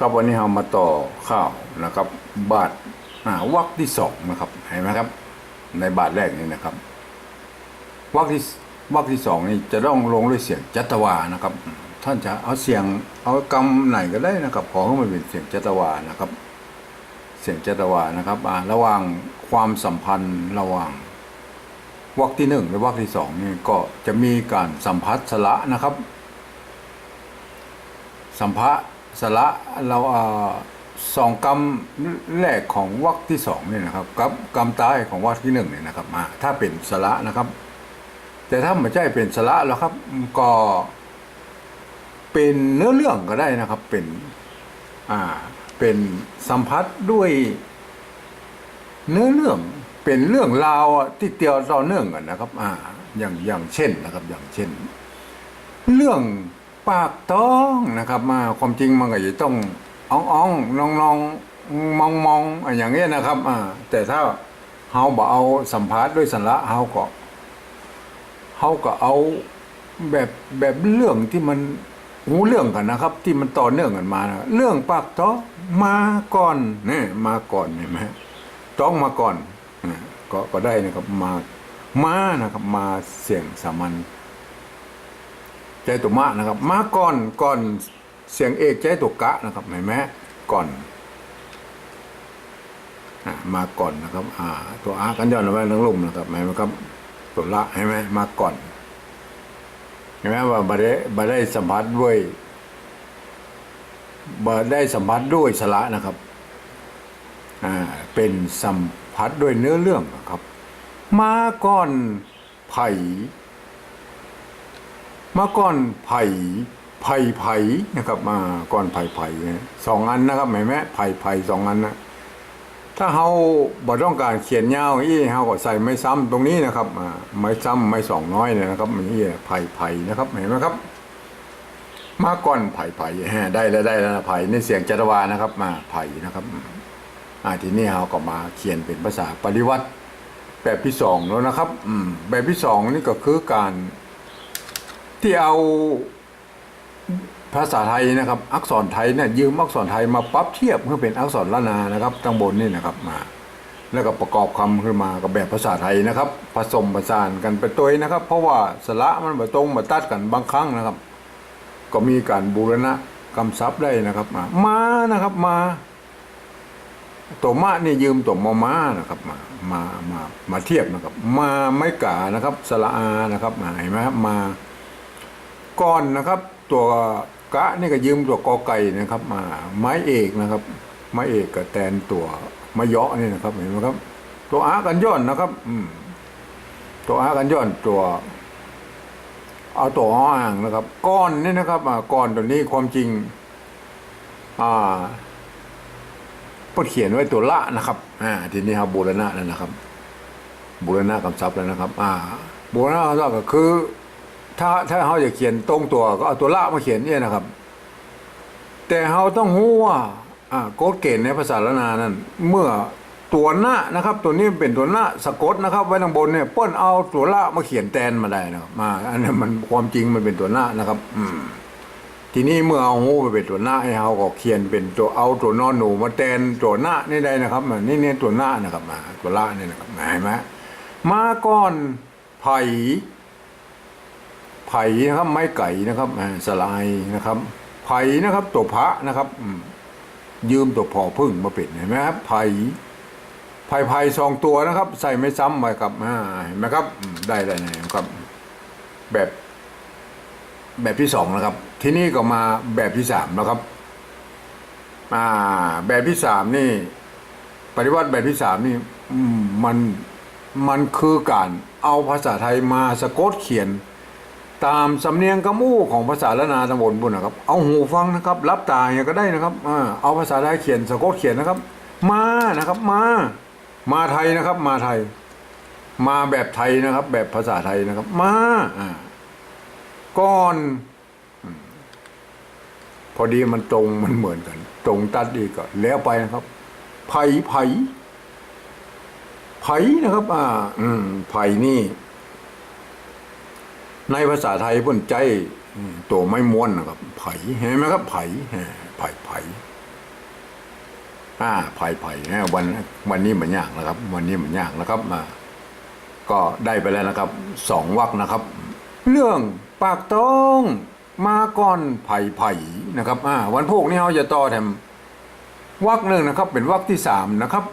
ครับวันนี้เรามาต่อข้าวนะครับ บาทอ่าวักที่สองนะครับเห็นไหมครับ ในบาทแรกนี่นะครับวักที่วักที่สองนี่จะต้องลงด้วยเสียงจัตวานะครับ ท่านจะเอาเสียงเอากำไหนก็ได้นะครับ ขอให้มันเป็นเสียงจัตวานะครับ เสียงจัตวานะครับอ่าระหว่างความสัมพันธ์ระหว่างวักที่หนึ่งและวักที่สองนี่ก็จะมีการสัมพัสละนะครับ สัมภะ สละเราเอาสองกรรมแรกของวรรคที่สองเนี่ยนะครับกับกรรมใต้ของวรรคที่หนึ่งเนี่ยนะครับมาถ้าเป็นสละนะครับ แต่ถ้าไม่ใช่เป็นสละแล้วครับ ก็เป็นเนื้อเรื่องก็ได้นะครับ เป็นอ่าเป็นสัมพัทธ์ด้วยเนื้อเรื่องเป็นเรื่องราวที่เตียวต่อเนื่องกันนะครับ อ่า อย่างอย่างเช่นนะครับ อย่างเช่น เรื่อง ปากต้องนะครับ มาความจริงมันก็จะต้องอ่องอ่องนองนองมองมองอย่างเงี้ยนะครับอ่าแต่ถ้าเฮาบ่เอาสัมภาษณ์ด้วยสันละเฮาก็เฮาก็เอาแบบแบบเรื่องที่มันหูเรื่องกันนะครับ ที่มันต่อเนื่องกันมานะเรื่องปากต้องมาก่อนเนี่ยมาก่อนเห็นไหมต้องมาก่อนก็ก็ได้นะครับมามานะครับมาเสียงสามัญ ใจตัวมะนะครับ มาก่อนก่อนเสียงเอกใจตัวกะนะครับเห็นไหมก่อนมาก่อนนะครับ อ่า ตัวอากันย้อนเอาไว้ทั้งลุ่มนะครับเห็นไหมครับตัวละเห็นไหมมาก่อนเห็นไหมว่าบาได้บาได้สัมผัสด้วยบาได้สัมผัสด้วยสละนะครับ อ่า เป็นสัมผัสด้วยเนื้อเรื่องนะครับ มาก่อนไผ่ มาก่อนไผ่ไผ่ไผ่นะครับมาก่อนไผ่ไผ่สองอันนะครับเห็นไหมไผ่ไผ่สองอันนะถ้าเฮาบ่ต้องการเขียนยาวอีเฮาก็ใส่ไม้ซ้ำตรงนี้นะครับไม้ซ้ำไม้สองน้อยเนี่ยนะครับมันนี่ไผ่ไผ่นะครับเห็นไหมครับ มาก่อนไผ่ไผ่ได้แล้วได้แล้วไผ่ในเสียงจัตวานะครับ มาไผ่นะครับอ่าทีนี้เฮาก็มาเขียนเป็นภาษาปริวัติแบบที่สองแล้วนะครับ อืมแบบที่สองนี่ก็คือการ ที่เอาภาษาไทยนะครับ อักษรไทยเนี่ยยืมอักษรไทยมาปรับเทียบเพื่อเป็นอักษรละนานะครับตั้งบนนี่นะครับมา แล้วก็ประกอบคำขึ้นมากับแบบภาษาไทยนะครับ ผสมผสานกันไปตัวนะครับ เพราะว่าสระมันมาตรงมาตัดกันบางครั้งนะครับ ก็มีการบูรณะกำซับได้นะครับมามานะครับมาตัวมาเนี่ยยืมตัวมอม้านะครับมามามามาเทียบนะครับ มาไม่กานะครับสระอานะครับมาเห็นไหมครับมา ก้อนนะครับ ตัวกะนี่ก็ยืมตัวกอไก่นะครับ มาไม้เอกนะครับ ไม้เอกกับแตนตัวมะเยาะนี่นะครับเห็นไหมครับ ตัวอากันย้อนนะครับ อืม ตัวอากันย้อนตัว เอาตัวอ่างนะครับ ก้อนนี่นะครับอ่าก้อนตัวนี้ความจริง อ่าเพิ่นเขียนไว้ตัวละนะครับ อ่า ทีนี้ครับบูรณะแล้วนะครับบูรณะกำซับแล้วนะครับ อ่าบูรณะกำซับก็คือ ถ้าถ้าเขาจะเขียนตรงตัวก็เอาตัวละมาเขียนเนี่ยนะครับ แต่เขาต้องรู้ว่าอ่าโกฎเกณฑ์ในภาษาละนานั้น เมื่อตัวหน้านะครับ ตัวนี้เป็นตัวหน้าสะกดนะครับ ไว้ทางบนเนี่ยเปิ้นเอาตัวละมาเขียนแทนมาได้นะครับมาอันนี้มันความจริงมันเป็นตัวหน้านะครับ อืมทีนี้เมื่อเอาหูไปเป็นตัวหน้าให้เขาก็เขียนเป็นตัวเอาตัวนอนหนูมาแทนตัวหน้านี่ได้นะครับนี่เนี่ยตัวหน้านะครับมาตัวละนี่นะครับเห็นไหมมาก่อนไผ่ ไผ่นะครับไม้ไก่นะครับสลายนะครับ ไผ่นะครับตัวพระนะครับยืมตัวพอพึ่งมาเป็นเห็นไหมครับไผ่ไผ่ไผ่สองตัวนะครับ ใส่ไม่ซ้ำไปครับเห็นไหมครับอืมได้ได้นครับ แบบ แบบที่สองนะครับ ที่นี่ก็มาแบบที่สามนะครับอ่าแบบที่สามนี่ ปฏิวัติแบบที่สามนี่มันมันคือการเอาภาษาไทยมาสะกดเขียน ตามสำเนียงกระมู่ของภาษาละนาตำบลบุญนะครับ เอาหูฟังนะครับ รับตาอย่างก็ได้นะครับเอาภาษาไทยเขียนสะกดเขียนนะครับ มานะครับ มา มาไทยนะครับ มาไทย มาแบบไทยนะครับ แบบภาษาไทยนะครับ มาอ่าก่อน พอดีมันตรงมันเหมือนกัน ตรงตัดดีก็แล้วไปนะครับ ไผ่ไผ่ไผ่นะครับ อ่า อืมไผ่นี่ ในภาษาไทยเพิ่นใจตัวไม่ม้วนนะครับ ไผ่เห็นไหมครับ ไผ่แหมไผ่ไผ่อ่าไผ่ไผ่วันวันนี้มันยากนะครับ วันนี้มันยากนะครับมาก็ได้ไปแล้วนะครับสองวักนะครับ เรื่องปากต้องมาก่อนไผ่ไผ่นะครับอ่าวันพวกนี้เราจะต่อแถมวักหนึ่งนะครับ เป็นวักที่สามนะครับ